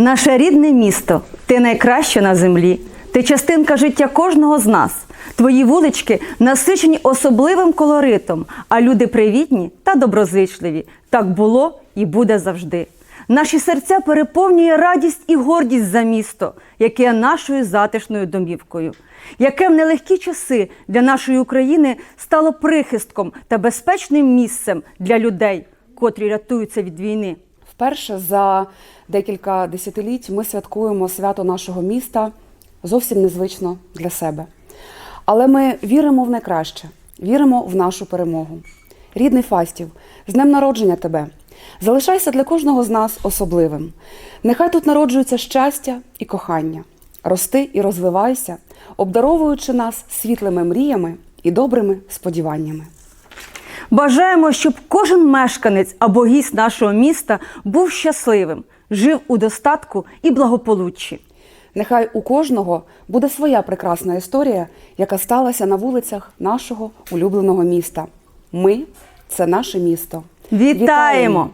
Наше рідне місто, ти найкраще на землі. Ти частинка життя кожного з нас. Твої вулички насичені особливим колоритом, а люди привітні та доброзичливі. Так було і буде завжди. Наші серця переповнює радість і гордість за місто, яке є нашою затишною домівкою, яке в нелегкі часи для нашої України стало прихистком та безпечним місцем для людей, котрі рятуються від війни. Вперше за декілька десятиліть ми святкуємо свято нашого міста зовсім незвично для себе. Але ми віримо в найкраще, віримо в нашу перемогу. Рідний Фастів, з днем народження тебе! Залишайся для кожного з нас особливим. Нехай тут народжується щастя і кохання. Рости і розвивайся, обдаровуючи нас світлими мріями і добрими сподіваннями. Бажаємо, щоб кожен мешканець або гість нашого міста був щасливим, жив у достатку і благополуччі. Нехай у кожного буде своя прекрасна історія, яка сталася на вулицях нашого улюбленого міста. Ми це наше місто. Вітаємо!